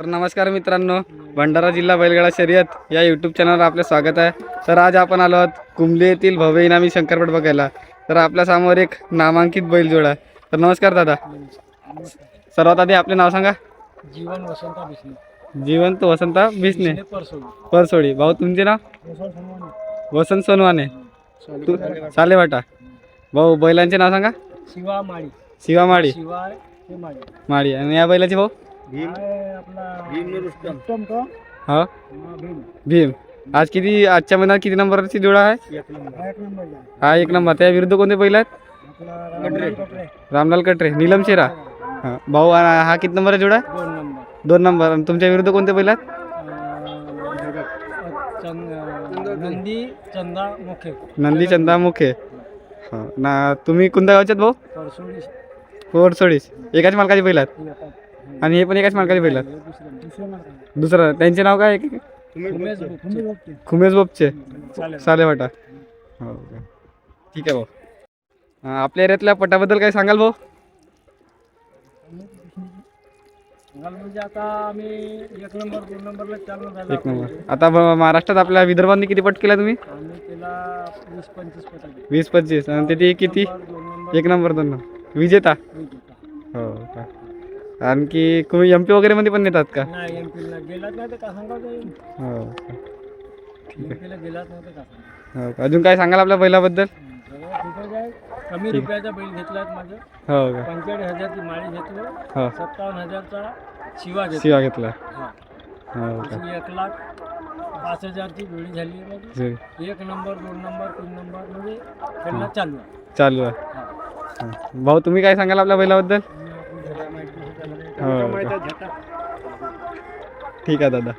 तर नमस्कार मित्रांनो भंडारा जिल्हा बैलगाडा शर्यत या यूट्यूब चॅनलवर आपलं स्वागत आहे. तर आज आपण आलो आहोत कुंभली येथील भव्य इनामी शंकरपट बघायला. तर आपल्यासमोर एक नामांकित बैलजोड आहे. तर नमस्कार दादा. सर्वात आधी आपले नाव सांगा. जीवन वसंत बिस्ने. जीवंत वसंता बिसने. परसोडी. भाऊ तुमचे नाव? वसंत सोनवाने तू सालेवाटा. भाऊ बैलांचे नाव सांगा. शिवा माळी. शिवा माळी. माळी. आणि या बैलाचे भाऊ? हा? भीम. भीम. आज किती आजच्या महिन्यात किती नंबरची जोडा आहे? हा एक नंबर आहे. हा एक नंबर. त्या विरुद्ध कोणते बैल आहेत? रामलाल कटरे. नीलम शेरा. हा. भाऊ हा हा किती नंबर जोडा आहे? दोन नंबर. दोन नंबर. आणि तुमच्या विरुद्ध कोणते आहेत? चंद- नंदी चंदा मुखे. नंदी चंदा मुखे. हा. ना तुम्ही कोणत्या गावचे आहेत भाऊ? परसोडी. पोरसोडीस एकाच मालकाचे आता- आणि हे पण एकाच आहेत हे दुसरं त्यांचे नाव काय. खुमेश बोपचे. चालेल सालेवाटा हो का. ठीक आहे भाऊ. आपल्या एरियातल्या पटाबद्दल काय सांगाल भाऊ? म्हणजे आता आम्ही एक नंबर दोन नंबरला एक नंबर. आता महाराष्ट्रात आपल्या विदर्भांनी किती पट केला तुम्ही? वीस पंचवीस पटाके वीस पंचवीस. आणि ते किती? एक नंबर दोन नंबर. विजेता. हो का. आणखी तुम्ही एम पी वगैरे मध्ये पण नेतात का? नाही एम पीला गेलाच नाही तर का सांगायचं हो. का. एम पीला गेलाच नव्हतं का सांगायचं हो का? अजून काय सांगाल आपल्या बैलाबद्दल? सगळं ठीकच आहे कमी रुपयाचा बैल घेतलाय माझं. हो का? पंचेचाळीस हजारची माळी घेतलो. हो. सत्तावन्न हजारचा शिवा घेतला. शिवा घेतला. हा. हो का? अशी एक लाख पाच हजारची जोडी झाली आहे माझी. एक नंबर दोन नंबर तीन नंबर म्हणजे खेळणं चालू आहे. चालू आहे. हा. हो. भाऊ तुम्ही काय सांगाल आपल्या बैलाबद्दल? आणि आपण घरा माहिती हो का. ठीक आहे दादा